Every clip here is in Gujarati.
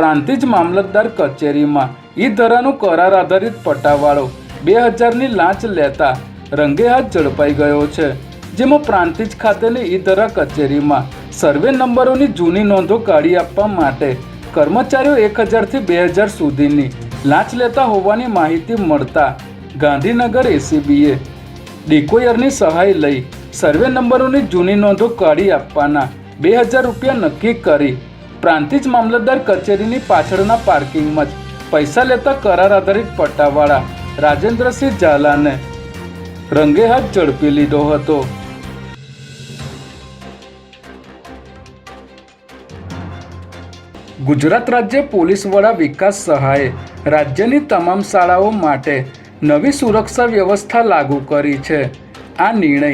પ્રાંતિજ મામલતદાર કચેરીમાં ઈ ધરાનો કરાર આધારિત પટ્ટાવાળો બે હજારની લાંચ લેતા રંગે હાથ ઝડપાઈ ગયો છે. જેમાં પ્રાંતિજ ખાતેની ઈ ધરા કચેરીમાં સર્વે નંબરોની જૂની નોંધો કાઢી આપવા માટે કર્મચારીઓ એક હજારથી બે હજાર સુધીની લાંચ લેતા હોવાની માહિતી મળતા ગાંધીનગર એસીબીએ ડિકોયરની સહાય લઈ સર્વે નંબરોની જૂની નોંધો કાઢી આપવાના બે હજાર રૂપિયા નક્કી કરી પ્રાંતિજ મામલતદાર કચેરીની પાછળના પાર્કિંગમાં જ પૈસા લેતા કરાર આધારિત પટ્ટાવાળા રાજેન્દ્રસિંહ ઝાલાને રંગે હાથ ઝડપી લીધો હતો. ગુજરાત રાજ્ય પોલીસ વડા વિકાસ સહાયે રાજ્યની તમામ શાળાઓ માટે નવી સુરક્ષા વ્યવસ્થા લાગુ કરી છે. આ નિર્ણય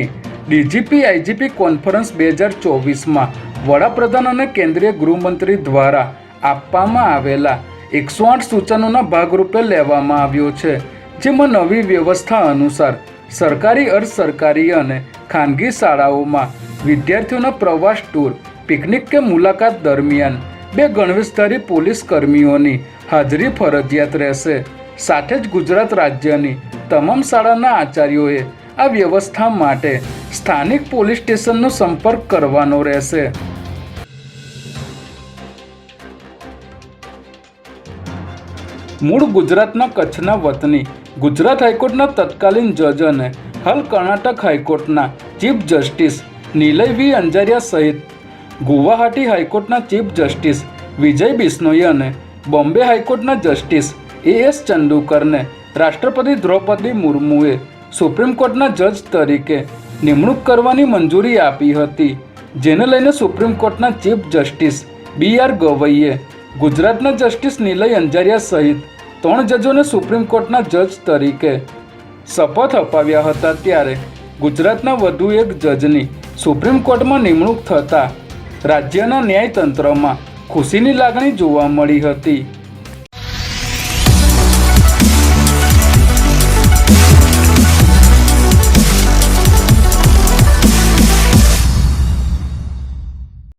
ડીજીપી આઈજીપી કોન્ફરન્સ બે હજાર ચોવીસમાં વડાપ્રધાન અને કેન્દ્રીય ગૃહમંત્રી દ્વારા આપવામાં આવેલા એકસો આઠ સૂચનોના ભાગરૂપે લેવામાં આવ્યો છે, જેમાં નવી વ્યવસ્થા અનુસાર સરકારી અર્ધ સરકારી અને ખાનગી શાળાઓમાં વિદ્યાર્થીઓના પ્રવાસ ટૂર, પિકનિક કે મુલાકાત દરમિયાન બે ગણવેશધારી પોલીસ કર્મીઓની હાજરી ફરજિયાત રહેશે. સાથે જ ગુજરાત રાજ્યની તમામ શાળાના આચાર્યોએ આ વ્યવસ્થા માટે સ્થાનિક પોલીસ સ્ટેશનનો સંપર્ક કરવાનો રહેશે. મૂળ ગુજરાતના કચ્છના વતની ગુજરાત હાઈકોર્ટના તત્કાલીન જજ અને હાલ કર્ણાટક હાઈકોર્ટના chief justice Nilay V. Anjaria સહિત ગુવાહાટી હાઈકોર્ટના ચીફ જસ્ટિસ વિજય બિસ્નોઈ અને બોમ્બે હાઈકોર્ટના જસ્ટિસ એ એસ ચંદુકરને રાષ્ટ્રપતિ દ્રૌપદી મુર્મુએ સુપ્રીમ કોર્ટના જજ તરીકે નિમણૂક કરવાની મંજૂરી આપી હતી, જેને લઈને સુપ્રીમ કોર્ટના ચીફ જસ્ટિસ બી આર ગવઈએ, ગુજરાતના જસ્ટિસ નિલય અંજારિયા સહિત ત્રણ જજોને સુપ્રીમ કોર્ટના જજ તરીકે શપથ અપાવ્યા હતા ત્યારે ગુજરાતના વધુ એક જજની સુપ્રીમ કોર્ટમાં નિમણૂક થતાં રાજ્યના ન્યાયતંત્રમાં ખુશીની લાગણી જોવા મળી હતી.